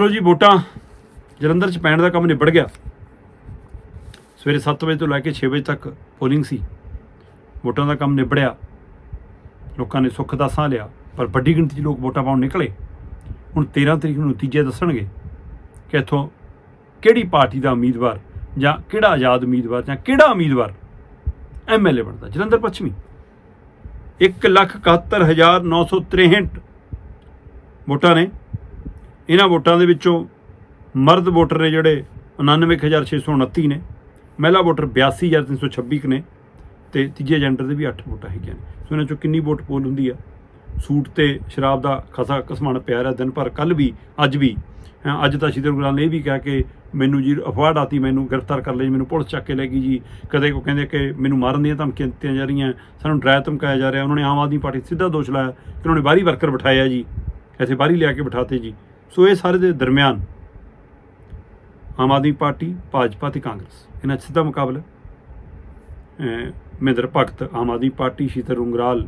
ਚਲੋ ਜੀ ਵੋਟਾਂ ਜਲੰਧਰ ਚ ਪੈਣ ਦਾ ਕੰਮ ਨਿਬੜ ਗਿਆ। ਸਵੇਰੇ 7 ਵਜੇ ਤੋਂ ਲੈ ਕੇ 6 ਵਜੇ ਤੱਕ ਪੋਲਿੰਗ ਸੀ। ਵੋਟਾਂ ਦਾ ਕੰਮ ਨਿਬੜਿਆ। ਲੋਕਾਂ ਨੇ ਸੁੱਖ ਦਾ ਸਾਹ ਲਿਆ, ਪਰ ਵੱਡੀ ਗਿਣਤੀ 'ਚ ਲੋਕ ਵੋਟਾਂ ਪਾਉਣ ਨਿਕਲੇ। ਹੁਣ 13 ਤਰੀਕ ਨੂੰ ਨਤੀਜੇ ਦੱਸਣਗੇ ਕਿ ਇੱਥੋਂ ਕਿਹੜੀ ਪਾਰਟੀ ਦਾ ਉਮੀਦਵਾਰ ਜਾਂ ਕਿਹੜਾ ਆਜ਼ਾਦ ਉਮੀਦਵਾਰ ਜਾਂ ਕਿਹੜਾ ਉਮੀਦਵਾਰ ਐਮਐਲਏ ਬਣਦਾ। ਜਲੰਧਰ ਪੱਛਮੀ। 171963 ਵੋਟਾਂ ਨੇ ਇਹਨਾਂ ਵੋਟਾਂ ਦੇ ਵਿੱਚੋਂ ਮਰਦ ਵੋਟਰ ਨੇ ਜਿਹੜੇ 99629 ਨੇ, ਮਹਿਲਾ ਵੋਟਰ 82326 ਕੁ ਨੇ ਤੇ ਤੀਜੇ ਜੈਂਡਰ ਦੇ ਵੀ 8 ਵੋਟਾਂ ਹੈਗੀਆਂ ਨੇ। ਸੋ ਇਹਨਾਂ ਚੋਂ ਕਿੰਨੀ ਵੋਟ ਪੋਲ ਹੁੰਦੀ ਆ? ਸੂਟ ਤੇ ਸ਼ਰਾਬ ਦਾ ਖਸਾ ਕਸਮਾਨ ਪਿਆ ਰਿਹਾ ਦਿਨ ਭਰ। ਕੱਲ ਵੀ, ਅੱਜ ਵੀ ਅੱਜ ਤਾਂ ਸ਼ੀਦਰ ਗੁਰਾਂ ਨੇ ਇਹ ਵੀ ਕਿਹਾ ਕਿ ਮੈਨੂੰ ਜੀ ਅਫਵਾਹ ਆਤੀ ਮੈਨੂੰ ਗ੍ਰਿਫਤਾਰ ਕਰ ਲਈ, ਮੈਨੂੰ ਪੁਲਿਸ ਚੱਕ ਕੇ ਲੈ ਗਈ ਜੀ। ਕਦੇ ਕੋ ਕਹਿੰਦੇ ਕਿ ਮੈਨੂੰ ਮਾਰਨ ਦੀਆਂ ਧਮਕੀਆਂ ਦਿੱਤੀਆਂ ਜਾ ਰਹੀਆਂ, ਸਾਨੂੰ ਡਰਾਇਆ ਧਮਕਾਇਆ ਜਾ ਰਿਹਾ। ਉਹਨਾਂ ਨੇ ਆਮ ਆਦਮੀ ਪਾਰਟੀ ਤੇ ਸਿੱਧਾ ਦੋਸ਼ ਲਾਇਆ ਕਿ ਉਹਨਾਂ ਨੇ ਬਾਹਰੀ ਵਰਕਰ ਬਿਠਾਇਆ ਜੀ ਐਸੇ ਬਾਹਰੀ ਲਿਆ ਕੇ ਬਿਠਾਤੇ ਜੀ। ਸੋ ਇਹ ਸਾਰੇ ਦੇ ਦਰਮਿਆਨ ਆਮ ਆਦਮੀ ਪਾਰਟੀ, ਭਾਜਪਾ ਤੇ ਕਾਂਗਰਸ। ਇਹਨਾਂ 'ਚ ਸਿੱਧਾ ਮੁਕਾਬਲਾ। ਮਹਿੰਦਰ ਭਗਤ ਆਮ ਆਦਮੀ ਪਾਰਟੀ, ਸ਼ੀਤਲ ਰੁੰਗਰਾਲ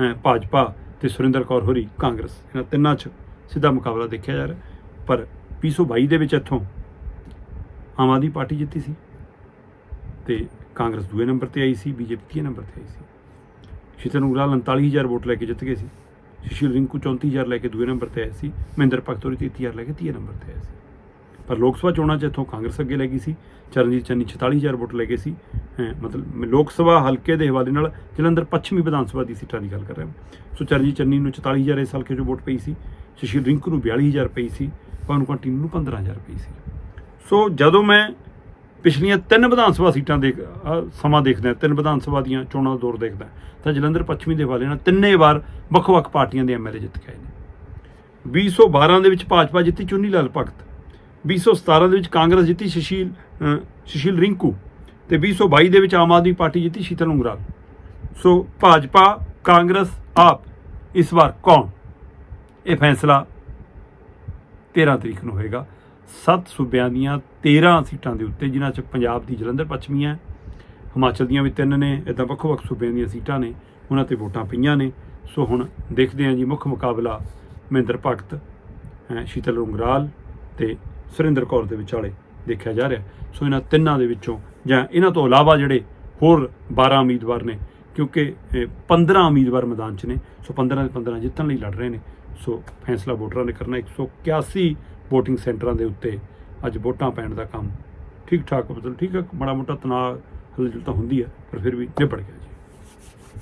ਹੈ ਭਾਜਪਾ ਤੇ ਸੁਰਿੰਦਰ ਕੌਰ ਹੋਰੀ ਕਾਂਗਰਸ। ਇਹਨਾਂ ਤਿੰਨਾਂ 'ਚ ਸਿੱਧਾ ਮੁਕਾਬਲਾ ਦੇਖਿਆ ਜਾ ਰਿਹਾ। ਪਰ 2022 ਦੇ ਵਿੱਚ ਇੱਥੋਂ ਆਮ ਆਦਮੀ ਪਾਰਟੀ ਜਿੱਤੀ ਸੀ ਤੇ ਕਾਂਗਰਸ ਦੂਏ ਨੰਬਰ ਤੇ ਆਈ ਸੀ, ਬੀਜੇਪੀ ਤੀਏ ਨੰਬਰ ਤੇ ਆਈ ਸੀ। ਸ਼ੀਤਲ ਉਂਗਰਾਲ 39000 ਵੋਟ ਲੈ ਕੇ ਜਿੱਤ ਗਏ ਸੀ। ਸੁਸ਼ੀਲ ਰਿੰਕੂ 34000 ਲੈ ਕੇ ਦੂਏ ਨੰਬਰ ਤੇ ਆਏ ਸੀ ਮਹਿੰਦਰ ਭਗਤ ਹੋਰੀ 33000 ਲੈ ਕੇ ਤੀਏ ਨੰਬਰ ਤੇ ਆਏ ਸੀ ਪਰ ਲੋਕ ਸਭਾ ਚੋਣਾਂ 'ਚ ਇੱਥੋਂ ਕਾਂਗਰਸ ਅੱਗੇ ਲੈ ਗਈ ਸੀ ਚਰਨਜੀਤ ਚੰਨੀ 44000 ਵੋਟ ਲੈ ਗਏ ਸੀ ਹੈਂ, ਮਤਲਬ ਲੋਕ ਸਭਾ ਹਲਕੇ ਦੇ ਹਵਾਲੇ ਨਾਲ ਜਲੰਧਰ ਪੱਛਮੀ ਵਿਧਾਨ ਸਭਾ ਦੀ ਸੀਟਾਂ ਦੀ ਗੱਲ ਕਰ ਰਿਹਾ ਹਾਂ ਸੋ ਚਰਨਜੀਤ ਚੰਨੀ ਨੂੰ 44000 ਇਸ ਹਲਕੇ 'ਚੋਂ ਵੋਟ ਪਈ ਸੀ ਸੁਸ਼ੀਲ ਰਿੰਕੂ ਨੂੰ 42000 ਪਈ ਸੀ ਪਵਨ ਕੁਮਾਰ ਨੂੰ 15000 ਪਈ ਸੀ ਸੋ ਜਦੋਂ ਮੈਂ ਪਿਛਲੀਆਂ ਤਿੰਨ ਵਿਧਾਨ ਸਭਾ ਸੀਟਾਂ ਦੇ ਸਮਾਂ ਦੇਖਦਾ ਤਿੰਨ ਵਿਧਾਨ ਸਭਾ ਦੀਆਂ ਚੋਣਾਂ ਦਾ ਦੌਰ ਦੇਖਦਾ ਤਾਂ ਜਲੰਧਰ ਪੱਛਮੀ ਦੇ ਹਵਾਲੇ ਨਾਲ ਤਿੰਨੇ ਵਾਰ ਵੱਖ-ਵੱਖ ਪਾਰਟੀਆਂ ਦੇ ਐਮਐਲਏ ਜਿੱਤ ਕੇ ਆਏ ਨੇ। 2012 ਦੇ ਵਿੱਚ ਭਾਜਪਾ ਜਿੱਤੀ ਚੁੰਨੀ ਲਾਲ ਭਗਤ 2017 ਦੇ ਵਿੱਚ ਕਾਂਗਰਸ ਜਿੱਤੀ ਸੁਸ਼ੀਲ, ਅਹ, ਸੁਸ਼ੀਲ ਰਿੰਕੂ ਤੇ 2022 ਦੇ ਵਿੱਚ ਆਮ ਆਦਮੀ ਪਾਰਟੀ ਜਿੱਤੀ ਸ਼ੀਤਲ ਉਂਗਰਾਲ। ਸੋ ਭਾਜਪਾ, ਕਾਂਗਰਸ, ਆਪ ਇਸ ਵਾਰ ਕੌਣ? ਇਹ ਫੈਸਲਾ 13 ਤਰੀਕ ਨੂੰ ਹੋਏਗਾ। ਸੱਤ ਸੂਬਿਆਂ ਦੀਆਂ 13 ਸੀਟਾਂ ਦੇ ਉੱਤੇ, ਜਿਨ੍ਹਾਂ 'ਚ ਪੰਜਾਬ ਦੀ ਜਲੰਧਰ ਪੱਛਮੀ ਹੈ, ਹਿਮਾਚਲ ਦੀਆਂ ਵੀ ਤਿੰਨ ਨੇ ਇਦਾਂ ਵੱਖ-ਵੱਖ ਸੂਬਿਆਂ ਦੀਆਂ ਸੀਟਾਂ ਨੇ, ਉਹਨਾਂ ਤੇ ਵੋਟਾਂ ਪਈਆਂ ਨੇ। ਸੋ ਹੁਣ ਦੇਖਦੇ ਹਾਂ ਜੀ, ਮੁੱਖ ਮੁਕਾਬਲਾ ਮਹਿੰਦਰ ਭਗਤ ਸ਼ੀਤਲ ਰੁੰਗਰਾਲ ਤੇ ਸੁਰਿੰਦਰ ਕੌਰ ਦੇ ਵਿਚਾਲੇ ਦੇਖਿਆ ਜਾ ਰਿਹਾ। ਸੋ ਇਹਨਾਂ ਤਿੰਨਾਂ ਦੇ ਵਿੱਚੋਂ ਜਾਂ ਇਹਨਾਂ ਤੋਂ ਇਲਾਵਾ ਜਿਹੜੇ ਹੋਰ 12 ਉਮੀਦਵਾਰ ਨੇ, ਕਿਉਂਕਿ ਇਹ 15 ਉਮੀਦਵਾਰ ਮੈਦਾਨ 'ਚ ਨੇ, ਸੋ 15 ਦੇ 15 ਜਿੱਤਣ ਲਈ ਲੜ ਰਹੇ ਨੇ। ਸੋ ਫੈਸਲਾ ਵੋਟਰਾਂ ਨੇ ਕਰਨਾ 181 VOTING ਸੈਂਟਰਾਂ ਦੇ ਉੱਤੇ ਅੱਜ ਵੋਟਾਂ ਪੈਣ ਦਾ ਕੰਮ ਠੀਕ ਠਾਕ ਮਤਲਬ ਠੀਕ ਹੈ, ਮਾੜਾ ਮੋਟਾ ਤਣਾਅ ਹਲਚਲ ਤਾਂ ਹੁੰਦੀ ਹੈ, ਪਰ ਫਿਰ ਵੀ ਨਿਬੜ ਗਿਆ ਜੀ।